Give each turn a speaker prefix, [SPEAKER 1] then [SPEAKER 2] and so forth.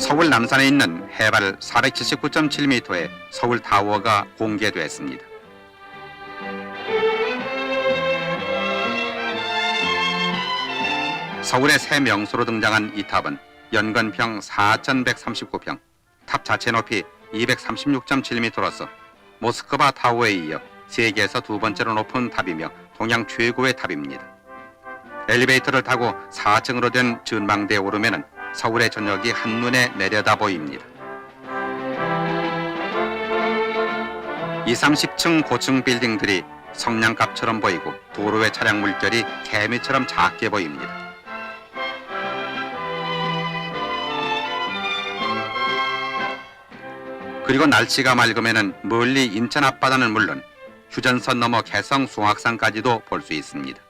[SPEAKER 1] 서울 남산에 있는 해발 479.7m의 서울 타워가 공개됐습니다. 서울의 새 명소로 등장한 이 탑은 연건평 4,139평, 탑 자체 높이 236.7m로서 모스크바 타워에 이어 세계에서 두 번째로 높은 탑이며 동양 최고의 탑입니다. 엘리베이터를 타고 4층으로 된 전망대에 오르면은 서울의 저녁이 한눈에 내려다 보입니다. 2, 30층 고층 빌딩들이 성냥갑처럼 보이고 도로의 차량 물결이 개미처럼 작게 보입니다. 그리고 날씨가 맑으면은 멀리 인천 앞바다는 물론 휴전선 넘어 개성 숭악산까지도 볼 수 있습니다.